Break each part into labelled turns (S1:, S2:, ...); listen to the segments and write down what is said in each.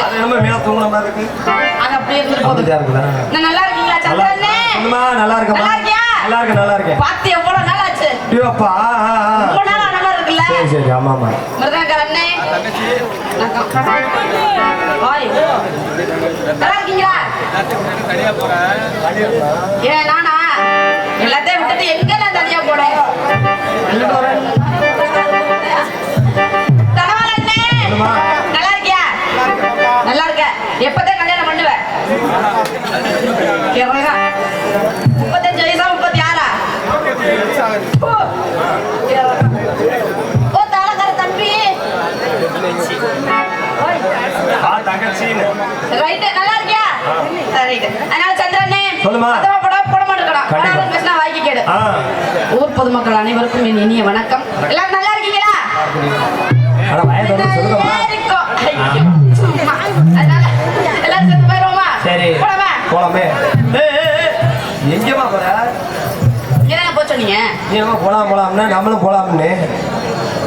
S1: அது நம்ம மேல தூங்குற மாதிரி இருக்கு.
S2: அது அப்படியே இருந்துட்டு போகுது.
S1: இருக்குதா?
S2: நான் நல்லா இருக்கீங்களா
S1: நல்லா
S2: சந்திரனே
S1: சொல்லுமா நல்லா இருக்கமா
S2: நல்லா இருக்கியா?
S1: நல்லா இருக்கேன் நல்லா இருக்கேன்.
S2: பார்த்து எவ்வளவு நாள் ஆச்சு?
S1: ஆ, ஆ.
S2: ரொம்ப நாள் ஆன மாதிரி இருக்குல்ல?
S1: சரி சரி ஆமா ஆமா.
S2: மிருதங்கரண்ணே ஹாய் நல்லா இருக்கீங்களா? ஏன் நானா? எல்லாத்தையும் விட்டுட்டு எங்க நான் தனியா போனேன் முப்பத்தஞ்சு வயசா முப்பத்தி ஆறா ஓ, தாளக்கார தம்பி ரைட்டு நல்லா இருக்கியா ரைட்டு அதனால சந்திரனே
S1: சொல்லுமா.
S2: ஊர் பொதுமக்கள் அனைவருக்கும் என் இனிய வணக்கம். எல்லாரும் நல்லா இருக்கீங்களா? போலாமா?
S1: எங்கேம்மா போற?
S2: என்னங்க போக சொன்னீங்க?
S1: நீ எங்க போலாம் போலாம்னா. நம்மளும் போலாம்னு.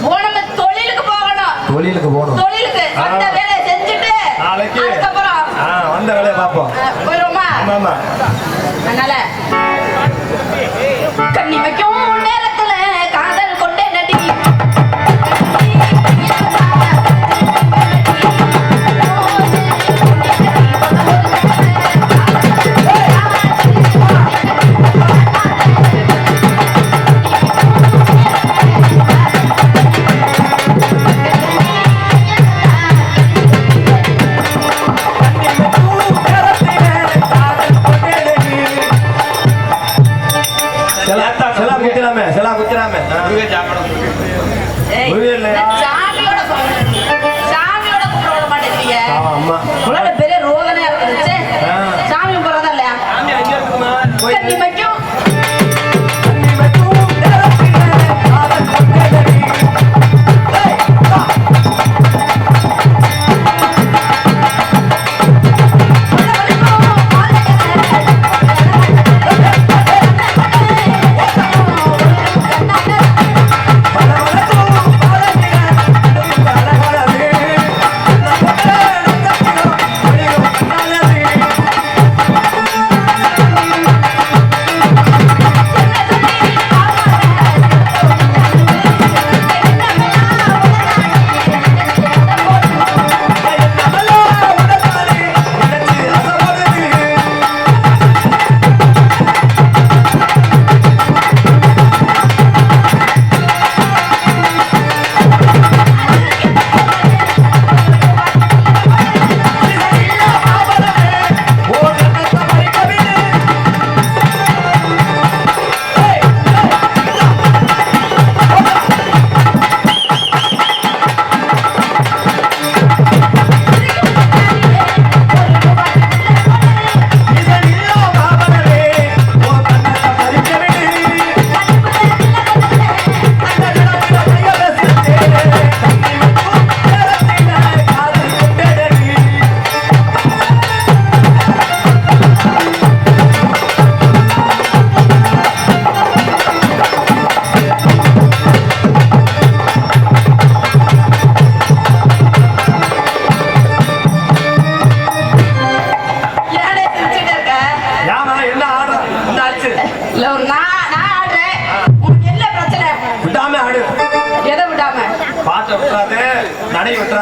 S2: ஓ, நம்ம தொழிலுக்கு போகணும்.
S1: தொழிலுக்கு போகணும்.
S2: தொழிலுக்கு வந்த
S1: ஆ.
S2: வேலையை செஞ்சுட்டு
S1: நாளைக்கு.
S2: அதுக்கப்புறம்
S1: ஆ வந்த வேலையை பார்ப்போம்.
S2: அஹ், போயிருவோமா?
S1: ஆமா ஆமா.
S2: அதனால கண்ணி வைக்கும்.
S1: செலா குத்திராம செலா குத்திராம
S2: ஏய்,
S1: புரியல இல்லையா?
S2: நான் சாமியோட சொல்றேன். சாமியோட கும்பிட மாட்டேங்கிறீங்க.
S1: ஆமா அம்மா
S2: உங்களோட பெரிய ரோதனையா இருக்குது. சாமி கும்பிடுறதா இல்லையா?
S1: போய்
S2: கண்ணி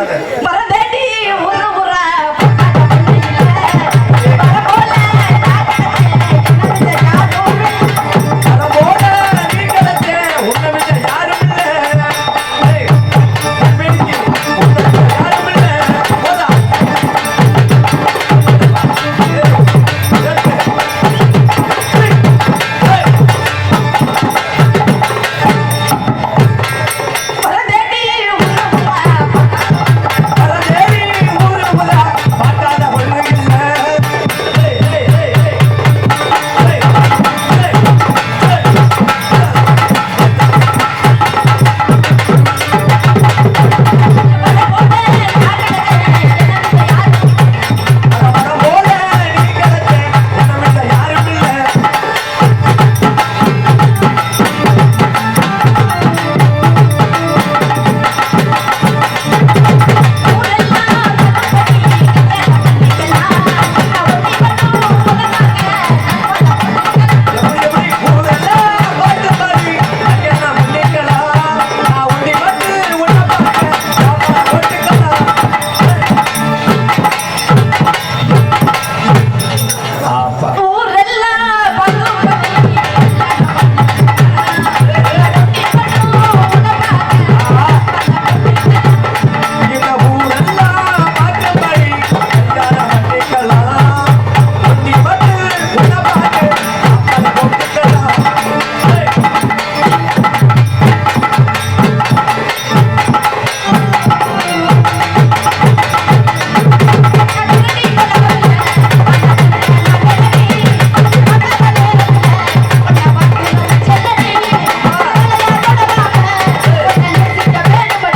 S2: பிரச்சனை?